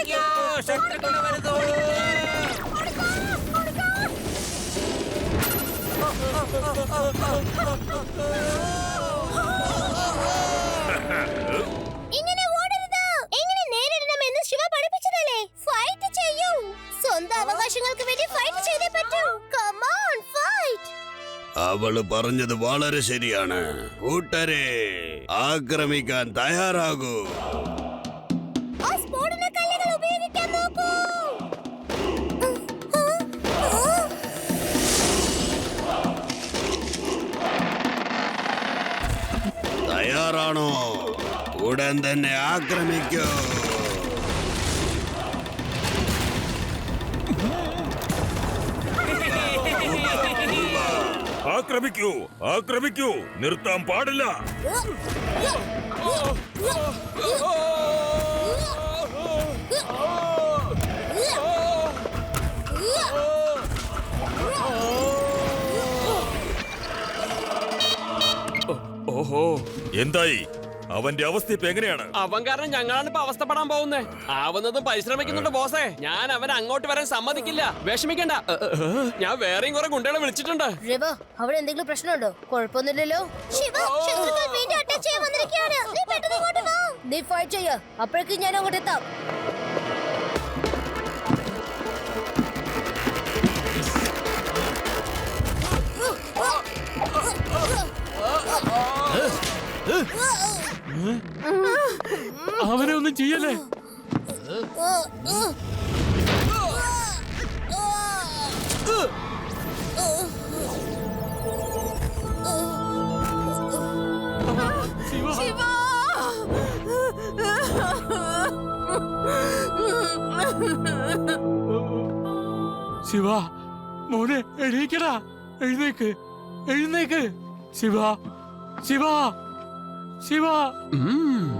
ഓടിക്കോ ശത്രുക്കൾ വരുന്നു. ഇങ്ങനെ ഓടരുത്. എങ്ങനെ നേരിടണമെന്ന് ശിവ പഠിപ്പിച്ചതല്ലേ? ഫൈറ്റ് ചെയ്യൂ. സ്വന്തം അവകാശങ്ങൾക്ക് വേണ്ടി ഫൈറ്റ് ചെയ്തേ പറ്റൂ. കമോൺ ഫൈറ്റ് അവൾ പറഞ്ഞത് വളരെ ശരിയാണ്. കൂട്ടരെ ആക്രമിക്കാൻ തയ്യാറാകൂ. തയ്യാറാണോ ഉടൻ തന്നെ ആക്രമിക്കൂ ആക്രമിക്കൂ ആക്രമിക്കൂ നിർത്താൻ പാടില്ല ഓഹോ. എന്തായി? അവന്റെ അവസ്ഥ ഇപ്പൊ എങ്ങനെയാണ്? അവൻ കാരണം ഞങ്ങളാണ് ഇപ്പൊ അവസ്ഥപ്പെടാൻ പോകുന്നത് ആവുന്നതും പരിശ്രമിക്കുന്നുണ്ട് ബോസേ. ഞാൻ അവൻ അങ്ങോട്ട് വരാൻ സമ്മതിക്കില്ല. വിഷമിക്കണ്ട. ഞാൻ വേറെയും കുറെ ഗുണ്ടകളെ വിളിച്ചിട്ടുണ്ട്. രവ അവിടെ എന്തെങ്കിലും പ്രശ്നമുണ്ടോ? കുഴപ്പമൊന്നുമില്ലല്ലോ. ശിവ ശത്രുക്കൾ വീണ്ടും അറ്റാക്ക് വന്നിരിക്കുകയാണ്. നീ പെട്ടെന്ന് ഇങ്ങോട്ട് വാ. നീ ഫൈറ്റ് ചെയ്യ. അപ്പോഴേക്കും ഞാൻ അങ്ങോട്ട് എത്താം. അവനെ ഒന്നും ചെയ്യല്ലേ? ശിവ. മോനെ എഴുന്നേക്കടാ എഴുന്നേക്ക്. എഴുന്നേക്ക്. ശിവ ശിവ. ശിവ ഊബ,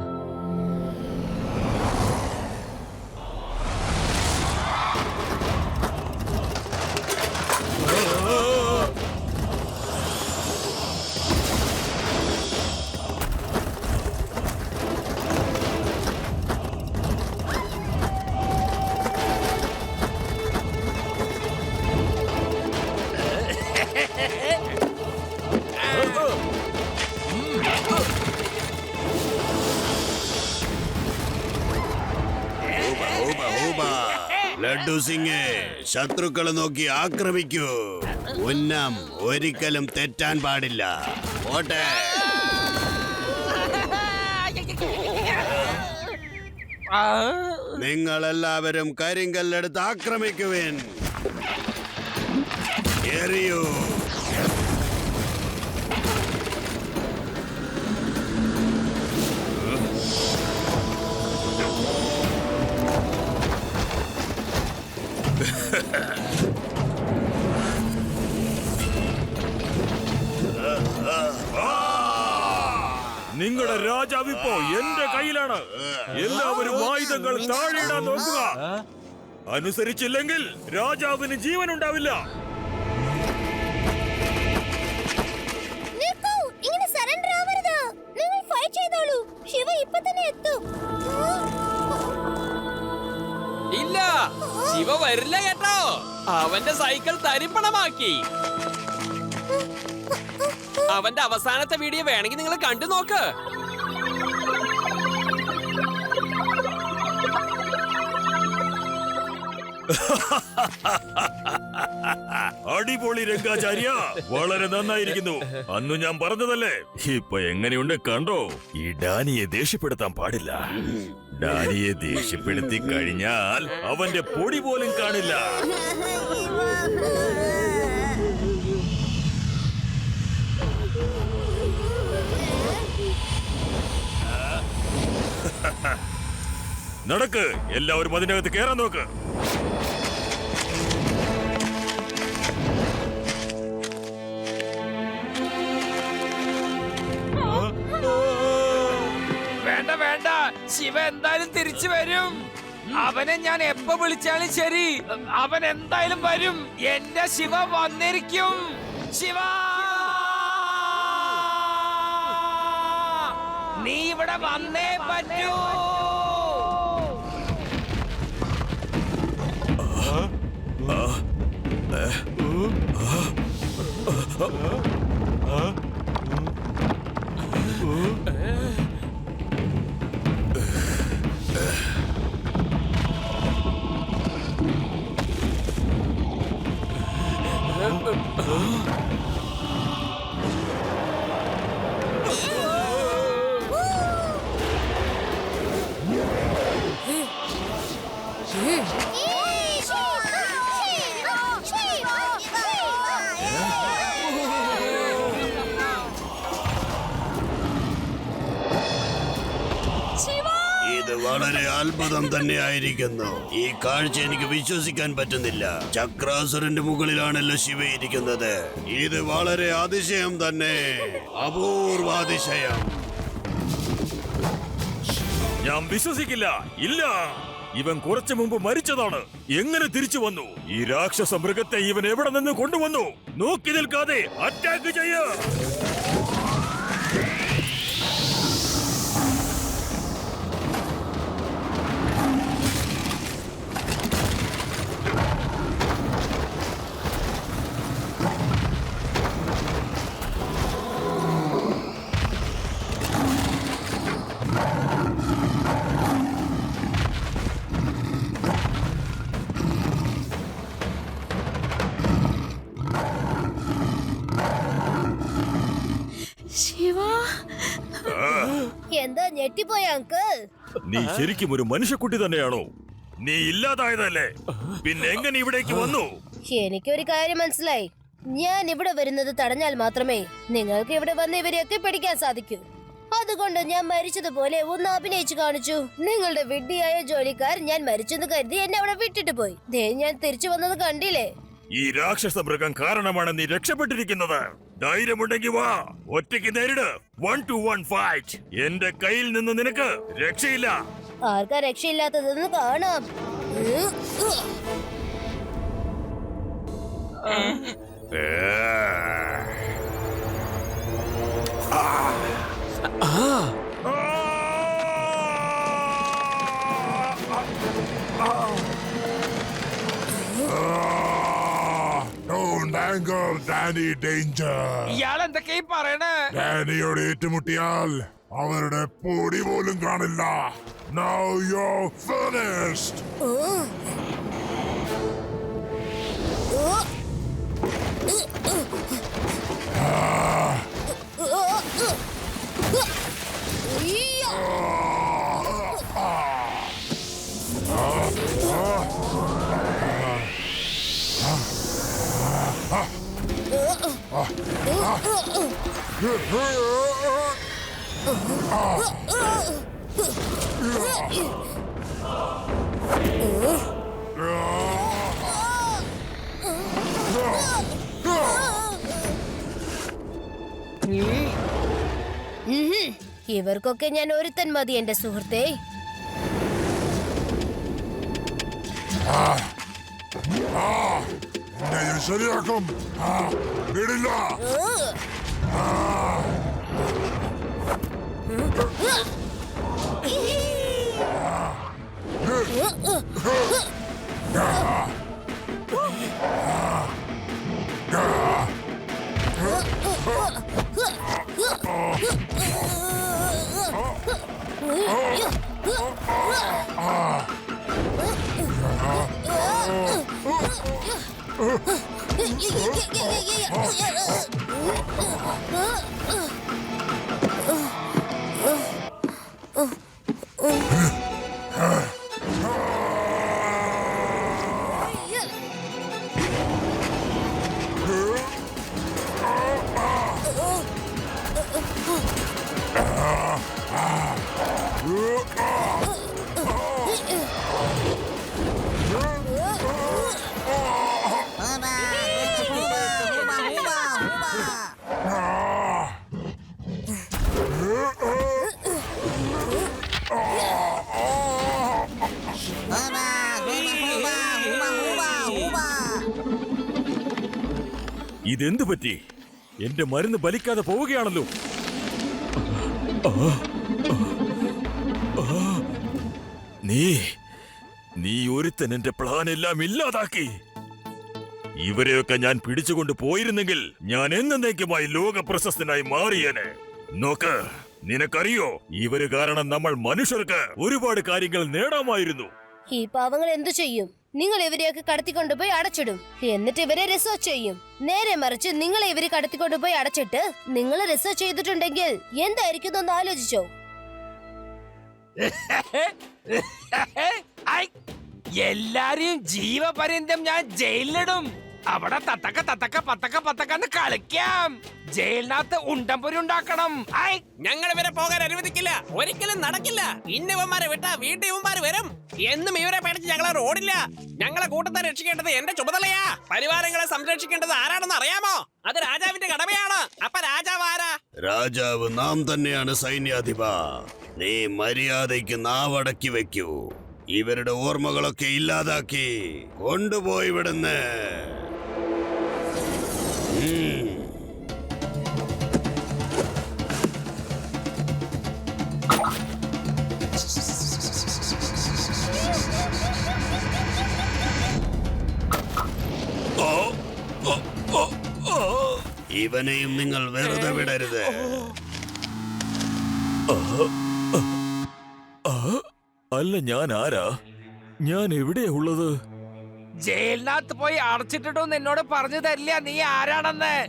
സിംഗ് ശത്രുക്കളെ നോക്കി ആക്രമിക്കൂ. ഉന്നം ഒരിക്കലും തെറ്റാൻ പാടില്ല. ഓട്ടെ നിങ്ങളെല്ലാവരും കരിങ്കല്ലെടുത്ത് ആക്രമിക്കുവിൻ. എറിയൂ. നിങ്ങളുടെ രാജാവ് ഇപ്പോ എന്റെ കയ്യിലാണ്. എല്ലാവരും ആയുധങ്ങൾ താഴെയിടാൻ നോക്കുക. അനുസരിച്ചില്ലെങ്കിൽ രാജാവിന് ജീവൻ ഉണ്ടാവില്ല ഇങ്ങനെ സറണ്ടർ ആവരുത്. നിങ്ങൾ ഫൈറ്റ് ചെയ്തോളൂ. ശിവ ഇപ്പൊ തന്നെ എത്തും. ശിവ വരില്ല കേട്ടോ. അവന്റെ സൈക്കിൾ തരിപ്പണമാക്കി. അവന്റെ അവസാനത്തെ വീഡിയോ വേണമെങ്കിൽ നിങ്ങൾ കണ്ടു നോക്ക്. അടിപൊളി രംഗാചാര്യ. വളരെ നന്നായിരിക്കുന്നു. അന്ന് ഞാൻ പറഞ്ഞതല്ലേ? ഇപ്പൊ എങ്ങനെയുണ്ട് കണ്ടോ? ഈ ഡാനിയെ ദേഷ്യപ്പെടുത്താൻ പാടില്ല. ഡാനിയെ ദേഷ്യപ്പെടുത്തി കഴിഞ്ഞാൽ അവന്റെ പൊടി പോലും കാണില്ല. നടക്ക് എല്ലാവരും അതിനകത്ത് കേറാൻ നോക്ക്. എന്തായാലും തിരിച്ചു വരും. അവനെ ഞാൻ എപ്പോ വിളിച്ചാലും ശരി. അവൻ എന്തായാലും വരും. എന്റെ ശിവ വന്നിരിക്കും. ശിവ! നീ ഇവിടെ വന്നേ പറ്റൂ. അത്ഭുതം തന്നെയായിരിക്കുന്നു. ഈ കാഴ്ച എനിക്ക് വിശ്വസിക്കാൻ പറ്റുന്നില്ല. ചക്രാസുരന്റെ മുകളിലാണല്ലോ ശിവ ഇരിക്കുന്നത്. ഇത് വളരെ അതിശയം തന്നെ. അപൂർവാതിശയം ഞാൻ വിശ്വസിക്കില്ല. ഇല്ല. ഇവൻ കുറച്ചു മുമ്പ് മരിച്ചതാണ്. എങ്ങനെ തിരിച്ചു വന്നു? ഈ രാക്ഷസ മൃഗത്തെ ഇവൻ എവിടെ നിന്ന് കൊണ്ടുവന്നു? നോക്കി നിൽക്കാതെ അറ്റാക്ക് ചെയ്യ. എന്താ ഞെട്ടിപ്പോയ അങ്കിൾ നീ ശരിക്കും ഒരു മനുഷ്യക്കുട്ടി തന്നെയാണോ? നീ ഇല്ലാതായതല്ലേ? പിന്നെ എങ്ങനെ ഇവിടേക്ക് വന്നു? എനിക്കൊരു കാര്യം മനസ്സിലായി. ഞാൻ ഇവിടെ വരുന്നത് തടഞ്ഞാൽ മാത്രമേ നിങ്ങൾക്ക് ഇവിടെ വന്ന് ഇവരെയൊക്കെ പിടിക്കാൻ സാധിക്കൂ. അതുകൊണ്ട് ഞാൻ മരിച്ചതുപോലെ ഒന്ന് അഭിനയിച്ചു കാണിച്ചു. നിങ്ങളുടെ വിഡ്ഢിയായ ജോലിക്കാർ ഞാൻ മരിച്ചെന്ന് കരുതി എന്നെ അവിടെ വിട്ടിട്ട് പോയി. ദേ ഞാൻ തിരിച്ചു വന്നത് കണ്ടില്ലേ? ഈ രാക്ഷസ മൃഗം കാരണമാണ് നീ രക്ഷപ്പെട്ടിരിക്കുന്നത്. ധൈര്യമുണ്ടെങ്കിൽ വാ ഒറ്റയ്ക്ക് നേരിട്. വൺ ടു വൺ ഫൈറ്റ് എന്റെ കയ്യിൽ നിന്ന് നിനക്ക് രക്ഷയില്ല. ആർക്കാ രക്ഷയില്ലാത്തതെന്ന് കാണാം. ഉം, ഉം. Danny danger. ഇയാൾ എന്തൊക്കെയാ പറയണേ ഡാനിയോട് ഏറ്റുമുട്ടിയാൽ അവരുടെ പൊടി പോലും കാണില്ല Now you're finished. ഇവർക്കൊക്കെ ഞാൻ ഒരുത്തൻ മതി എന്റെ സുഹൃത്തെ. ശരിയാക്കും. Ah! 으아! ഇതെന്ത് പറ്റി? എന്റെ മരുന്ന് ബലിക്കാതെ പോവുകയാണല്ലോ. നീ നീ ഒരുത്തൻ എന്റെ പ്ലാൻ എല്ലാം ഇല്ലാതാക്കി. ഇവരെയൊക്കെ ഞാൻ പിടിച്ചുകൊണ്ട് പോയിരുന്നെങ്കിൽ ഞാൻ എന്നേക്കുമായി ലോക പ്രശസ്തനായി മാറിയേനെ. നോക്ക് നിനക്കറിയോ ഇവർ കാരണം നമ്മൾ മനുഷ്യർക്ക് ഒരുപാട് കാര്യങ്ങൾ നേടാമായിരുന്നു. ഈ പാവങ്ങൾ എന്തു ചെയ്യും? നിങ്ങൾ ഇവരെയൊക്കെ കടത്തിക്കൊണ്ടുപോയി അടച്ചിടും. എന്നിട്ട് ഇവരെ റിസർച്ച് ചെയ്യും. നേരെ മറിച്ച് നിങ്ങളെ ഇവരെ കടത്തിക്കൊണ്ടുപോയി അടച്ചിട്ട് നിങ്ങൾ റിസർച്ച് ചെയ്തിട്ടുണ്ടെങ്കിൽ എന്തായിരിക്കും ഒന്ന് ആലോചിച്ചോ. എല്ലാരെയും ജീവപര്യന്തം ഞാൻ ജയിലിലിടും. അവിടെ തത്തക്ക തത്തക്ക പത്തക്ക പത്തക്കന്ന് കളിക്കാം. ജയിലിനകത്ത് ഉണ്ടംപൊരി ഉണ്ടാക്കണം. ഞങ്ങൾ ഇവരെ പോകാൻ അനുവദിക്കില്ല. ഒരിക്കലും നടക്കില്ല. ഇന്നവന്മാരെ വിട്ടാ വീട്ടിൽ ഇവന്മാര് വരും. എന്നും ഇവരെ പേടിച്ച് ഞങ്ങളെ റോഡില്ല. ഞങ്ങളെ കൂട്ടത്തെ രക്ഷിക്കേണ്ടത് എന്റെ ചുമതലയാ. പരിവാരങ്ങളെ സംരക്ഷിക്കേണ്ടത് ആരാണെന്ന് അറിയാമോ? അത് രാജാവിന്റെ കടമയാണ്. അപ്പൊ രാജാവ് ആരാ? രാജാവ് നാം തന്നെയാണ് സൈന്യാധിപ. നീ മര്യാദയ്ക്ക് നാവടക്കി വെക്കൂ. ഇവരുടെ ഓർമ്മകളൊക്കെ ഇല്ലാതാക്കി കൊണ്ടുപോയി വിടുന്ന്. ഇവനെയും നിങ്ങൾ വെറുതെ വിടരുത്. അല്ല ഞാൻ ആരാ? ഞാൻ എവിടെയാ ഉള്ളത്? ജയിലിനകത്ത് പോയി അടച്ചിട്ടിട്ടൊന്നും എന്നോട് പറഞ്ഞു തരില്ല. നീ ആരാണെന്ന്?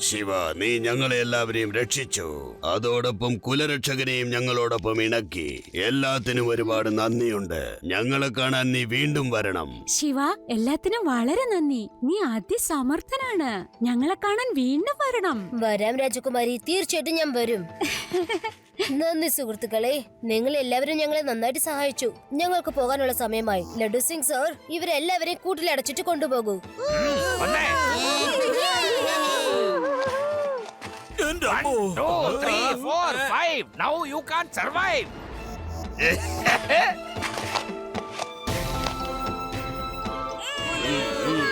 ശിവ നീ ഞങ്ങളെ എല്ലാവരെയും രക്ഷിച്ചു. അതോടൊപ്പം കുലരക്ഷകനെയും ഞങ്ങളോടൊപ്പം ഇണക്കി. എല്ലാത്തിനും ഒരുപാട് നന്ദിയുണ്ട്. ഞങ്ങളെ കാണാൻ നീ വീണ്ടും വരണം. ശിവ എല്ലാത്തിനും വളരെ നന്ദി. നീ അതിസമർത്ഥനാണ്. ഞങ്ങളെ കാണാൻ വീണ്ടും വരണം. വരാം രാജകുമാരി. തീർച്ചയായിട്ടും ഞാൻ വരും. നന്ദി സുഹൃത്തുക്കളെ. നിങ്ങൾ എല്ലാവരും ഞങ്ങളെ നന്നായിട്ട് സഹായിച്ചു. ഞങ്ങൾക്ക് പോകാനുള്ള സമയമായി. ലഡു സിംഗ് സർ ഇവരെല്ലാവരെയും കൂട്ടിലടച്ചിട്ട് കൊണ്ടുപോകൂ. കാൻ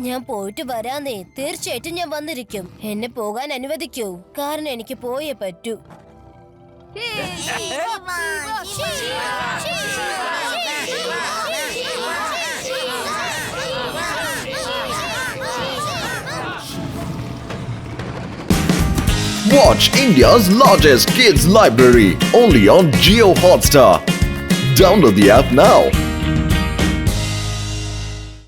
ഞാൻ പോയിട്ട് വരാന്നേ തീർച്ചയായിട്ടും ഞാൻ വന്നിരിക്കും എന്നെ പോകാൻ അനുവദിക്കൂ കാരണം എനിക്ക് പോയേ പറ്റൂ Watch India's largest kids library only on Geo Hotstar. Download the app now.